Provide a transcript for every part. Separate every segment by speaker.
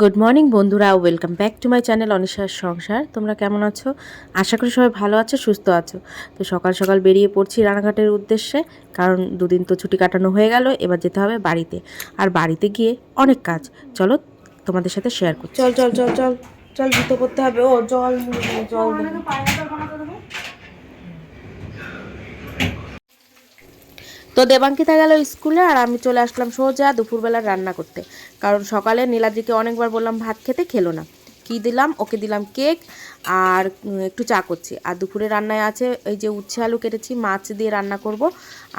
Speaker 1: Good morning বন্ধুরা। Welcome back to my channel অনিশার সংসার। তোমরা কেমন আছো? আশা করি সবাই ভালো আছো সুস্থ আছো। তো সকাল সকাল বেরিয়ে পড়ছি রানাঘাটের উদ্দেশ্যে কারণ দুদিন তো ছুটি কাটানো হয়ে গেল এবার যেতে হবে বাড়িতে। আর বাড়িতে গিয়ে অনেক কাজ। চলো তোমাদের সাথে শেয়ার করছি। চল চল চল চল চল জুতো করতে হবে। ও জল জল তো দেবাঙ্কিতা গেল স্কুলে আর আমি চলে আসলাম সোজা দুপুরবেলা রান্না করতে। কারণ সকালে নীলাদ্রিকে অনেকবার বললাম, ভাত খেতে খেলো না। কি দিলাম? ওকে দিলাম কেক আর একটু চা করছি। আর দুপুরে রান্নায় আছে এই যে উচ্ছে আলু কেটেছি, মাছ দিয়ে রান্না করব।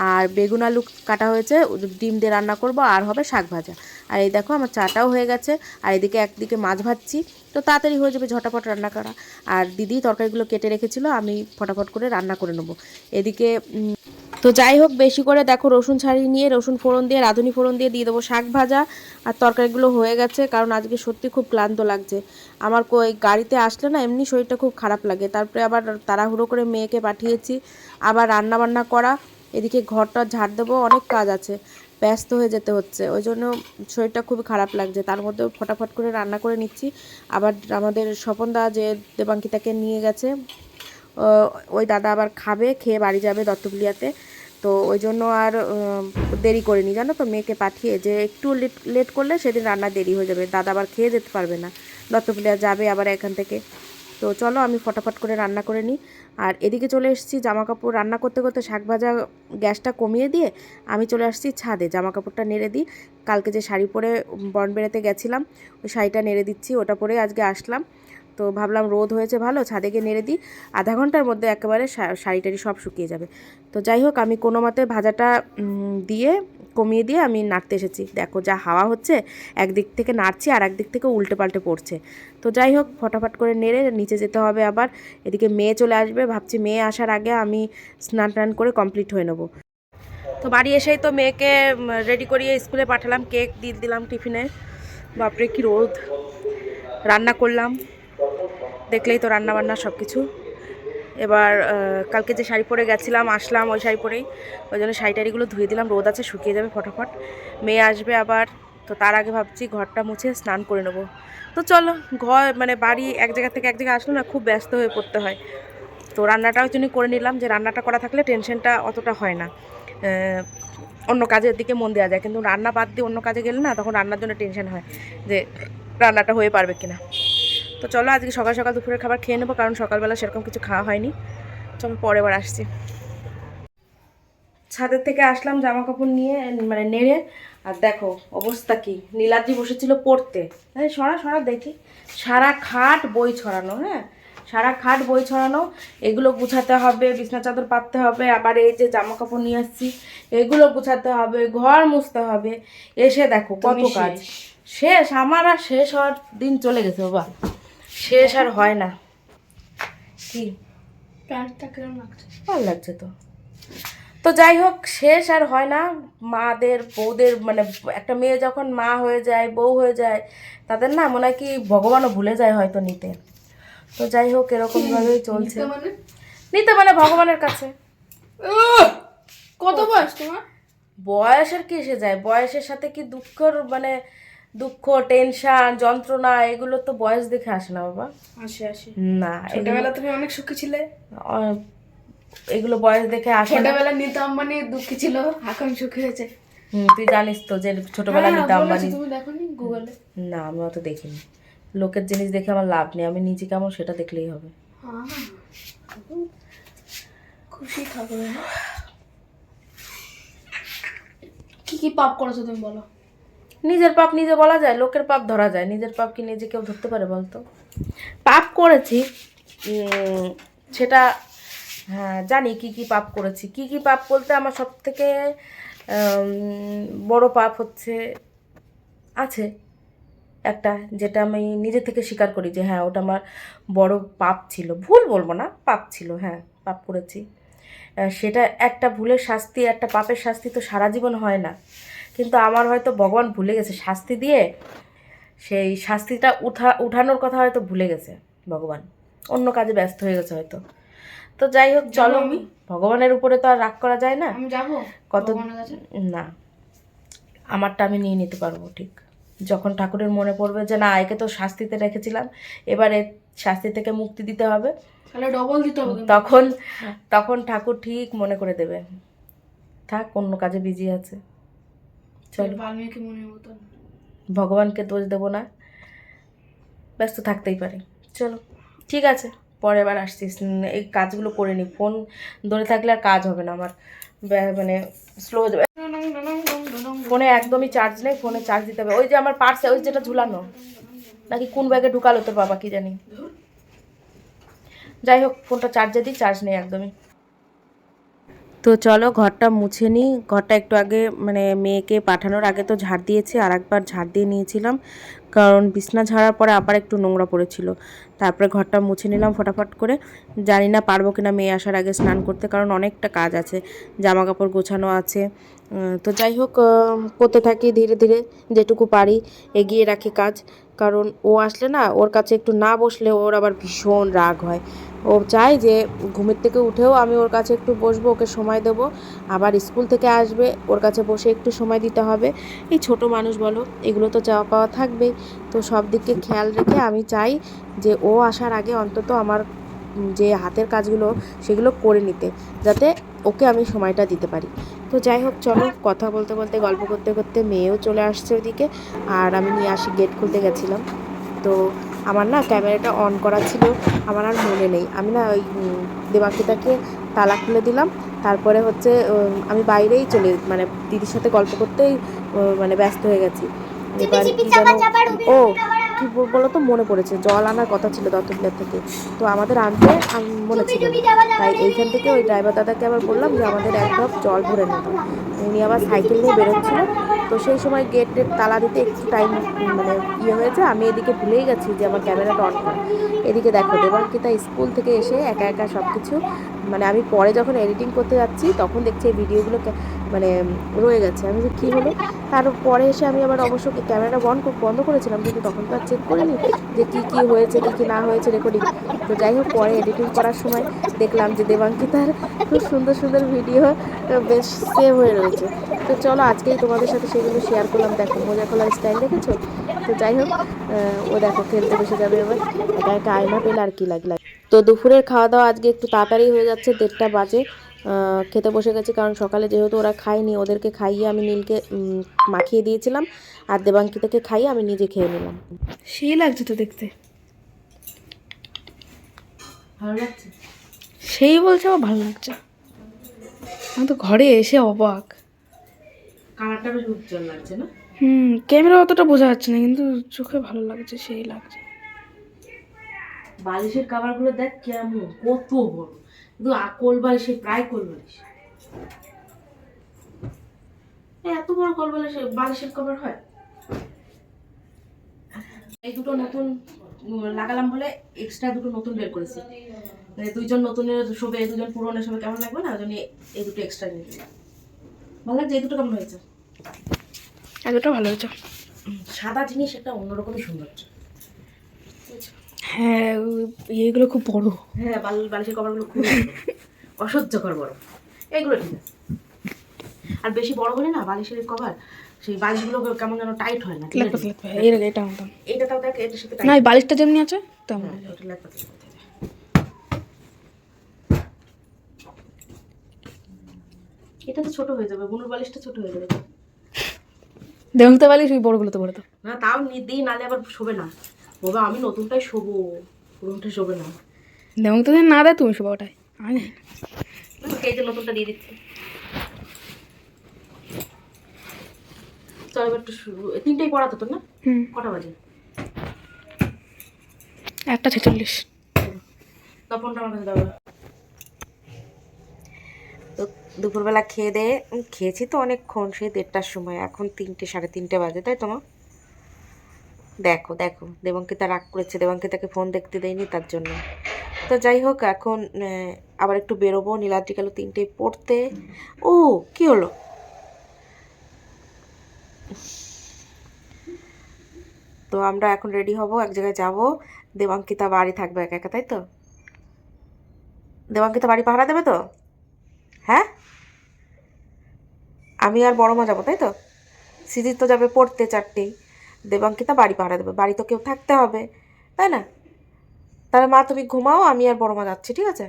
Speaker 1: আর বেগুন আলু কাটা হয়েছে ডিম দিয়ে রান্না করব, আর হবে শাক ভাজা। আর এই দেখো আমার চাটাও হয়ে গেছে, আর এদিকে একদিকে মাছ ভাজছি। তো তাড়াতাড়ি হয়ে যাবে ঝটাপট রান্না করা। আর দিদি তরকারিগুলো কেটে রেখেছিল, আমি ফটাফট করে রান্না করে নেব। এদিকে তো যাই হোক, বেশি করে দেখো রসুন ছাড়িয়ে নিয়ে, রসুন ফোড়ন দিয়ে, রাঁধুনি ফোড়ন দিয়ে দিয়ে দেবো শাক ভাজা আর তরকারিগুলো হয়ে গেছে। কারণ আজকে সত্যি খুব ক্লান্ত লাগছে। আমার কই গাড়িতে আসলে না এমনি শরীরটা খুব খারাপ লাগে। তারপরে আবার তাড়াহুড়ো করে মেয়েকে পাঠিয়েছি। আবার রান্না বান্না করা। এদিকে ঘরটা ঝাড় দেবো, অনেক কাজ আছে। ব্যস্ত হয়ে যেতে হচ্ছে। ওই জন্য শরীরটা খুবই খারাপ লাগছে। তার মধ্যে ফটাফট করে রান্না করে নিচ্ছি। আবার আমাদের স্বপনদা যে দেবাঙ্কিতাকে নিয়ে গেছে ওই দাদা আবার খাবে, খেয়ে বাড়ি যাবে দত্তপুলিয়াতে তো ওই জন্য আর দেরি করিনি। জানো তো, মেয়েকে পাঠিয়ে যে একটু লেট লেট করলে সেদিন রান্না দেরি হয়ে যাবে। দাদা আবার খেয়ে যেতে পারবে না। দত্তপুলিয়া যাবে আবার এখান থেকে। তো চলো, আমি ফটাফট করে রান্না করে নিই। আর এদিকে চলে এসেছি জামা কাপড় রান্না করতে করতে শাক ভাজা গ্যাসটা কমিয়ে দিয়ে আমি চলে আসছি ছাদে। জামা কাপড়টা নেড়ে দিই। কালকে যে শাড়ি পরে বন বেড়াতে গেছিলাম, ওই শাড়িটা নেড়ে দিচ্ছি, ওটা পরে আজকে আসলাম। তো ভাবলাম রোদ হয়েছে ভালো ছাদে গিয়ে নেড়ে দিই। আধা ঘণ্টার মধ্যে একেবারে শাড়ি টাড়ি সব শুকিয়ে যাবে। তো যাই হোক, আমি কোনো মতে ভাজাটা দিয়ে, কমিয়ে দিয়ে আমি নাড়তে এসেছি। দেখো যা হাওয়া হচ্ছে, একদিক থেকে নাড়ছি আর একদিক থেকে উল্টে পাল্টে পড়ছে। তো যাই হোক, ফটাফট করে নেড়ে নিচে যেতে হবে আবার। এদিকে মেয়ে চলে আসবে, ভাবছি মেয়ে আসার আগে আমি স্নান টান করে কমপ্লিট হয়ে নেব। তো বাড়ি এসেই তো মেয়েকে রেডি করিয়ে স্কুলে পাঠালাম, কেক দিয়ে দিলাম টিফিনে। বাপরে কি রোদ। রান্না করলাম। দেখলেই তো রান্না বান্না সব কিছু এবার কালকে যে শাড়ি পরে গেছিলাম, আসলাম ওই শাড়ি পরেই। ওই জন্য শাড়ি টাড়িগুলো ধুয়ে দিলাম, রোদ আছে, শুকিয়ে যাবে ফটাফট। মেয়ে আসবে আবার, তো তার আগে ভাবছি ঘরটা মুছে স্নান করে নেব। তো চলো, ঘর মানে বাড়ি এক জায়গা থেকে এক জায়গায় আসলে না খুব ব্যস্ত হয়ে পড়তে হয়। তো রান্নাটাও জন্য করে নিলাম, যে রান্নাটা করা থাকলে টেনশনটা অতটা হয় না। অন্য কাজের দিকে মন দেওয়া যায়, কিন্তু রান্না বাদ দিয়ে অন্য কাজে গেলে না তখন রান্নার জন্য টেনশন হয়, যে রান্নাটা হয়ে পারবে কিনা। তো চলো আজকে সকাল সকাল দুপুরের খাবার খেয়ে নেব কারণ সকালবেলা সেরকম কিছু খাওয়া হয়নি। চলো পরে বার আসছি। ছাদের থেকে আসলাম জামা কাপড় নিয়ে মানে নেড়ে। আর দেখো অবস্থা কি? নীলাদ্রি বসেছিল পড়তে। এই সরা সরা দেখি। সারা খাট বই ছড়ানো হ্যাঁ? সারা খাট বই ছড়ানো। এগুলো গুছাতে হবে বিছনা চাদর পাততে হবে। আবার এই যে জামা কাপড় নিয়ে আসছি এগুলো গুছাতে হবে ঘর মুছতে হবে। এসে দেখো কত কাজ। শেষ আমার আর শেষ হওয়ার দিন চলে গেছে বাবা। শেষ আর হয় না। কি? ভালো লাগছে তো। তো যাই হোক শেষ আর হয় না। মাদের বউদের মানে একটা মেয়ে যখন মা হয়ে যায় বউ হয়ে যায় তাদের না মনে হয় কি ভগবানও ভুলে যায় হয়তো নিতে। তো যাই হোক এরকমভাবেই চলছে।
Speaker 2: মানে?
Speaker 1: নিতে মানে ভগবানের কাছে।
Speaker 2: কত বয়স তোমার?
Speaker 1: বয়সের কি এসে যায়? বয়সের সাথে কি দুঃখর মানে দুঃখ টেনশন যন্ত্রণা এগুলো তো বয়স দেখে আসে না বাবা।
Speaker 2: আসি আসি।
Speaker 1: না
Speaker 2: ছোটবেলা তুমি অনেক সুখী ছিলে?
Speaker 1: এগুলো বয়স দেখে আসে
Speaker 2: ছোটবেলা নিতা আম্বানি দুঃখী ছিল এখন সুখী হয়েছে।
Speaker 1: তুই জানিস তো যে ছোটবেলা
Speaker 2: হ্যাঁ,
Speaker 1: নিতাম
Speaker 2: বলেছি,
Speaker 1: বাড়ি
Speaker 2: তুমি দেখোনি গুগলে
Speaker 1: না আমি অত দেখিনি। লোকের জিনিস দেখে আমার লাভ নেই আমি নিজে কেমন সেটা দেখলেই হবে।
Speaker 2: হ্যাঁ। খুশি থাকবে কি কি পাপ করেছ তুমি বলো?
Speaker 1: নিজের পাপ নিজে বলা যায়, লোকের পাপ ধরা যায়। নিজের পাপ কি নিজে কেউ ধরতে পারে বলতো? পাপ করেছি সেটা হ্যাঁ জানি কি কি পাপ করেছি। কি কি পাপ বলতে আমার সব থেকে বড় পাপ হচ্ছে, আছে একটা যেটা আমি নিজে থেকে স্বীকার করি যে হ্যাঁ ওটা আমার বড় পাপ ছিল। ভুল বলব না, পাপ ছিল হ্যাঁ পাপ করেছি। সেটা একটা ভুলের শাস্তি, একটা পাপের শাস্তি তো সারা জীবন হয় না। কিন্তু আমার হয়তো ভগবান ভুলে গেছে শাস্তি দিয়ে সেই শাস্তিটা উঠা উঠানোর কথা হয়তো ভুলে গেছে ভগবান। অন্য কাজে ব্যস্ত হয়ে গেছে হয়তো। তো যাই হোক চলো? ভগবানের উপরে তো আর রাগ করা যায় না। কত না। আমারটা আমি নিয়ে নিতে পারব ঠিক। যখন ঠাকুরের মনে পড়বে যে না একে তো শাস্তিতে রেখেছিলাম এবারে শাস্তি থেকে মুক্তি দিতে হবে
Speaker 2: তাহলে ডবল দিতে হবে
Speaker 1: তখন তখন ঠাকুর ঠিক মনে করে দেবে। থাক অন্য কাজে বিজি আছে। চলো।
Speaker 2: বাল্মীকি মনের মতন
Speaker 1: ভগবানকে দোষ দেবো না। ব্যস্ত থাকতেই পারে। চলো ঠিক আছে। পরে বার আসছিস। এই কাজগুলো করে নি। ফোন ধরে থাকলে আর কাজ হবে না আমার। মানে স্লো হয়ে যাবে। ফোনে একদমই চার্জ নেই। ফোনে চার্জ দিতে হবে। ওই যে আমার পার্সে ওই যেটা ঝুলানো। নাকি কোন ব্যাগে ঢুকালো তোর বাবা কি জানি। যাই হোক ফোনটা চার্জে দিই চার্জ নেই একদমই। তো চলো ঘরটা মুছে নিই। ঘরটা একটু আগে মানে মেয়েকে পাঠানোর আগে তো ঝাড় দিয়েছি আর একবার ঝাড় দিয়ে নিয়েছিলাম। কারণ বিছনা ঝাড়ার পরে আবার একটু নোংরা পড়েছিল। তারপরে ঘরটা মুছে নিলাম ফটাফট করে। জানি না পারব কিনা মেয়ে আসার আগে স্নান করতে, কারণ অনেকটা কাজ আছে জামা কাপড় গোছানো আছে। তো যাই হোক করতে থাকি ধীরে ধীরে, যেটুকু পারি, এগিয়ে রাখি কাজ। কারণ ও আসলে না, ওর কাছে একটু না বসলে ওর আবার ভীষণ রাগ হয়। ও চায় যে ঘুমের থেকে উঠেও আমি ওর কাছে একটু বসবো, ওকে সময় দেব। আবার স্কুল থেকে আসবে, ওর কাছে বসে একটু সময় দিতে হবে। এই ছোট মানুষ বলো, এগুলো তো চাওয়া পাওয়া থাকবেই। তো সব দিককে খেয়াল রেখে আমি চাই যে ও আসার আগে অন্তত আমার যে হাতের কাজগুলো, সেগুলো করে নিতে, যাতে ওকে আমি সময়টা দিতে পারি। তো যাই হোক চলো কথা বলতে বলতে গল্প করতে করতে মেয়েও চলে আসছে ওদিকে আর আমি নিয়ে আসি গেট খুলতে গেছিলাম। তো আমার না ক্যামেরাটা অন করা ছিল আমার আর মনে নেই। আমি না ওই উম, দেবাঙ্কিতাকে তালা খুলে দিলাম তারপরে হচ্ছে আমি বাইরেই চলে মানে দিদির সাথে গল্প করতেই মানে ব্যস্ত হয়ে গেছি। এবার ও কি বল- তো মনে পড়েছে। জল আনার কথা ছিল দত্তবিলের থেকে। তো আমাদের আনতে মনে ছিল। তাই এইখান থেকে ওই ড্রাইভার দাদাকে আবার বললাম যে আমাদের এক কাপ জল ভরে নেব। উনি আবার সাইকেল নিয়ে বেরোচ্ছিল। তো সেই সময় গেটের তালা দিতে একটু টাইম মানে ইয়ে হয়েছে, আমি এদিকে ভুলেই গেছি যে আমার ক্যামেরাটা অন করা। এদিকে দেখো, দেবাঙ্কিতা স্কুল থেকে এসে একা একা সব কিছু মানে আমি পরে যখন এডিটিং করতে যাচ্ছি, তখন দেখছি এই ভিডিওগুলো মানে রয়ে গেছে। আমি যে কী হলো? তারপরে এসে আমি আবার অবশ্য ক্যামেরাটা বন্ধ বন্ধ করেছিলাম, কিন্তু তখন তো আর চেক করিনি যে কী কী হয়েছে, কী কী না হয়েছে রেকর্ডিং তো যাই হোক, পরে এডিটিং করার সময় দেখলাম যে দেবাঙ্কিতার খুব সুন্দর সুন্দর ভিডিও বেশ সেভ হয়ে রয়েছে। তো চলো আজকেই তোমাদের সাথে সেগুলো শেয়ার করলাম। দেখো মজা খোলার স্টাইল দেখেছ? তো যাই হোক ও দেখো খেলতে বসে যাবে এবার। একা একা আয়না পেলে আর কি লাগে তো দুপুরের খাওয়া দাওয়া আজকে একটু তাড়াতাড়ি হয়ে যাচ্ছে দেড়টা বাজে। খেতে বসে গেছে কারণ সকালে যেহেতু ওরা খায়নি ওদেরকে খাইয়ে আমি নীলকে মাখিয়ে দিয়েছিলাম। আর দেবাঙ্কিতাকে খাইয়ে আমি নিজে খেয়ে নিলাম।
Speaker 2: সেই লাগছে তো দেখতে।
Speaker 1: ভালো লাগছে?
Speaker 2: সেই বলছে আমার ভালো লাগছে। আমি তো ঘরে এসে অবাক।
Speaker 1: কালারটা বেশ উজ্জ্বল লাগছে না?
Speaker 2: হুম ক্যামেরা অতটা বোঝা যাচ্ছে না কিন্তু চোখে ভালো লাগছে সেই লাগছে।
Speaker 1: বালিশের কাভারগুলো দেখ কেমন কত বড়। কিন্তু কোল বালিশের প্রায় কোল বালিশ। এত বড় কোল বালিশের বালিশের কভার হয়? এই দুটো নতুন লাগালাম বলে এক্সট্রা দুটো নতুন বের করেছি। মানে দুইজন নতুনের শোবে দুজন পুরনের শোবে কেমন লাগবে না? ওই জন্য এই দুটো এক্সট্রা নিয়ে। ভালো লাগছে এই দুটো কেমন হয়েছে?
Speaker 2: এতটা ভালো হয়েছে।
Speaker 1: সাদা জিনিস একটা অন্যরকমই সৌন্দর্য
Speaker 2: হ্যাঁ এইগুলো খুব বড়।
Speaker 1: হ্যাঁ বাল বালিশের কভারগুলো খুব অসহ্যকর বড়। এইগুলো ঠিক আছে। আর বেশি বড় হলে না বালিশের কভার সেই বালিশগুলো কেমন যেন টাইট হয় না
Speaker 2: পাতলা। এই এটা মতন
Speaker 1: তাও দেখ এটার সাথে
Speaker 2: না বালিশটা যেমনি আছে তেমন।
Speaker 1: ওটা লেখ পাতলা করতে হবে। এটা তো ছোট হয়ে যাবে বুনুর বালিশটা ছোট হয়ে যাবে।
Speaker 2: দেখুন বালিশ ওই বড়গুলো তো বড় তো
Speaker 1: না তাও দিই নালে আবার শোবে না। বাবা আমি নতুনটাই শোবো পুরোনটা শোবে না।
Speaker 2: দেখুন তো না দেয় তুমি সব ওটাই। আমি
Speaker 1: এই যে নতুনটা দিয়ে দিচ্ছি। চল এবার একটু শুরু। তিনটেই পড়াতো তো না?
Speaker 2: হুম।
Speaker 1: কটা বাজে?
Speaker 2: একটা ছেচল্লিশ।
Speaker 1: তপনটা আমার কাছে তো দুপুরবেলা খেয়ে দিয়ে খেয়েছি তো অনেকক্ষণ, সেই দেড়টার সময়। এখন তিনটে, সাড়ে তিনটে বাজে, তাই তোমার দেখো দেখো, দেবঙ্কিতা রাগ করেছে। দেবঙ্কিতাকে ফোন দেখতে দেয়নি, তার জন্য। তো যাই হোক, এখন আবার একটু বেরোবো। নীলাদ্রি গেল তিনটে পড়তে। ও, কি হলো? তো আমরা এখন রেডি হব, এক জায়গায় যাব। দেবাঙ্কিতা বাড়ি থাকবে একা একা, তাই তো? দেবাঙ্কিতা বাড়ি পাহারা দেবে তো? হ্যাঁ? আমি আর বড় মা যাব তাই তো? সিজিত তো যাবে পড়তে চারটেই দেবাঙ্কিতা বাড়ি পাহারা দেবে বাড়ি তো কেউ থাকতে হবে তাই না? তাহলে মা তুমি ঘুমাও আমি আর বড় মা যাচ্ছি ঠিক আছে?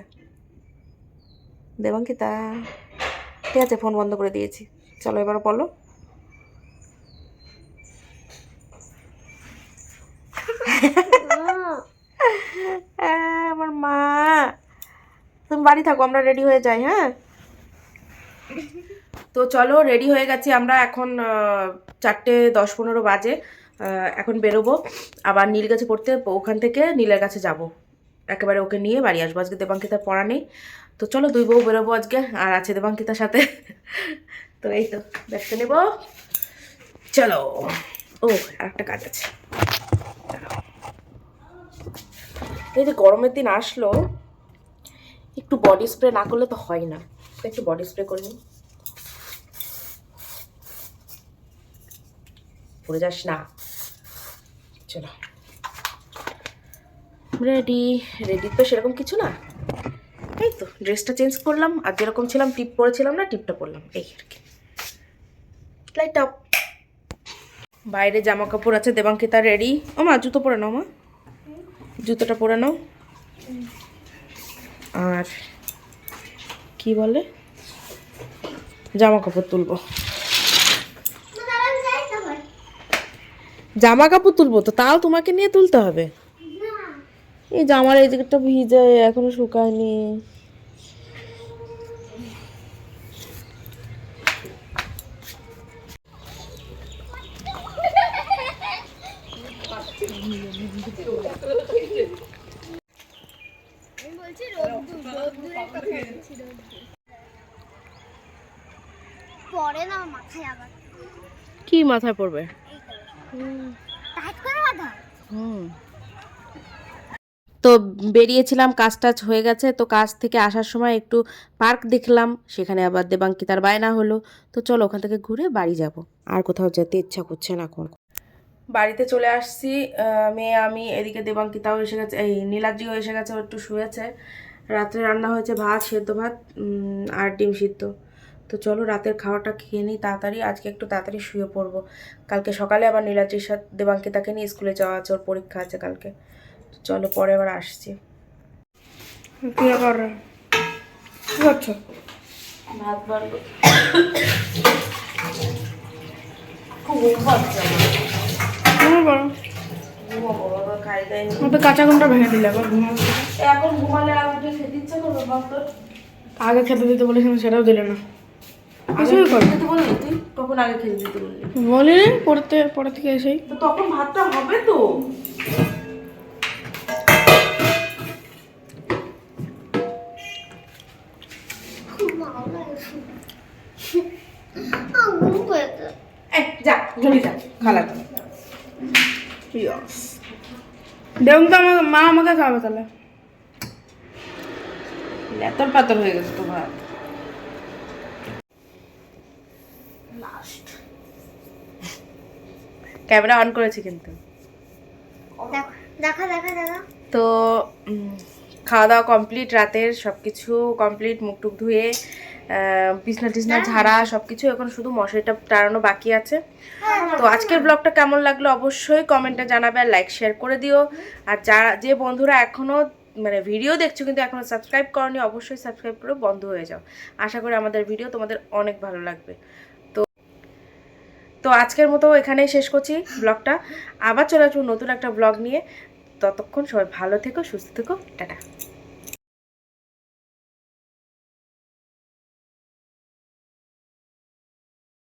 Speaker 1: দেবাঙ্কিতা ঠিক আছে ফোন বন্ধ করে দিয়েছি। চলো এবার বলো। আহ, আমার মা। তুমি বাড়ি থাকো আমরা রেডি হয়ে যাই হ্যাঁ? তো চলো রেডি হয়ে গেছি আমরা এখন চারটে দশ পনেরো বাজে। এখন বেরোবো। আবার নীল গাছে পড়তে ওখান থেকে নীলের কাছে যাব। একেবারে ওকে নিয়ে বাড়ি আসব। আজকে দেবাঙ্কিতার পড়া নেই। তো চলো, দুই বউ বেরোবো আজকে। আর আছে দেবাঙ্কিতার সাথে। তো এই তো, দেখতে নেব। চলো। ও একটা কাজ আছে। এই যে গরমের দিন আসলো, একটু বডি স্প্রে না করলে তো হয় না। একটু বডি স্প্রে করে নিই। পড়ে যাস না। চলো। রেডি রেডি তো সেরকম কিছু না? এই তো ড্রেসটা চেঞ্জ করলাম আর যেরকম ছিলাম টিপ পরেছিলাম না টিপটা পরলাম। এই আর কি। লাইট আপ বাইরে জামা কাপড় আছে দেবাঙ্কিতা রেডি ও মা জুতো পরে নাও মা। জুতোটা পরে নাও। আর কি বলে? জামা কাপড় তুলবো। জামা কাপড় তুলবো তো তাও তোমাকে নিয়ে তুলতে হবে। এই জামার এই দিকটা ভিজে এখনও শুকায়নি।
Speaker 3: পরে না মাথায় আবার।
Speaker 1: কি মাথায় পড়বে? হুম। তো বেরিয়েছিলাম কাজ টাজ হয়ে গেছে তো কাজ থেকে আসার সময় একটু পার্ক দেখলাম সেখানে আবার দেবাঙ্কিতার বায়না হলো। তো চলো ওখান থেকে ঘুরে বাড়ি যাব। আর কোথাও যেতে ইচ্ছা করছে না এখন। বাড়িতে চলে আসছি মেয়ে আমি এদিকে দেবাঙ্কিতাও এসে গেছে এই নীলাদ্রিও এসে গেছে ও একটু শুয়েছে। রাত্রে রান্না হয়েছে ভাত সেদ্ধ ভাত আর ডিম সিদ্ধ। তো চলো রাতের খাওয়াটা খেয়ে নিই তাড়াতাড়ি আজকে একটু তাড়াতাড়ি শুয়ে পড়ব। কালকে সকালে আবার নীলাদ্রির সাথে দেবাঙ্কিতাকে নিয়ে স্কুলে যাওয়া আছে ওর পরীক্ষা আছে কালকে। তো চলো পরে আবার আসছি।
Speaker 2: কি করছ?
Speaker 1: ভাত বাড়বো খাই দেয়নি
Speaker 2: কাঁচা ঘণ্টা ভেঙে দিলে
Speaker 1: এখন ঘুমালে আর খেতে ইচ্ছা করবে
Speaker 2: আগে খেতে দিতে বলেছিলাম সেটাও দিলে না।
Speaker 1: আগে
Speaker 2: কিছুই
Speaker 1: বললি তুই আগে দিতে বললি
Speaker 2: পড়তে পড়ে থেকে এসেই।
Speaker 1: তো তখন ভাতটা হবে তো।
Speaker 2: দেখুন আমাকে মা আমাকে খাবে তাহলে।
Speaker 1: লেতর পাতর হয়ে গেছে তো ভাত। লাস্ট ক্যামেরা অন করেছি কিন্তু।
Speaker 3: দেখা দেখা দেখা
Speaker 1: তো খাওয়া দাওয়া কমপ্লিট রাতের সব কিছু কমপ্লিট মুখ টুক ধুয়ে বিছনা টিছনা ঝাড়া সব কিছু এখন শুধু মশারিটা টাড়ানো বাকি আছে। তো আজকের ব্লগটা কেমন লাগল অবশ্যই কমেন্টে জানাবে আর লাইক শেয়ার করে দিও। আর যারা যে বন্ধুরা এখনও মানে ভিডিও দেখছ কিন্তু এখনও সাবস্ক্রাইব করনি অবশ্যই সাবস্ক্রাইব করে বন্ধ হয়ে যাও। আশা করি আমাদের ভিডিও তোমাদের অনেক ভালো লাগবে। তো আজকের মতো এখানেই শেষ করছি ব্লগটা। আবার চলে আসব নতুন একটা ব্লগ নিয়ে। ততক্ষণ সবাই ভালো থেকো, সুস্থ থেকো, টাটা।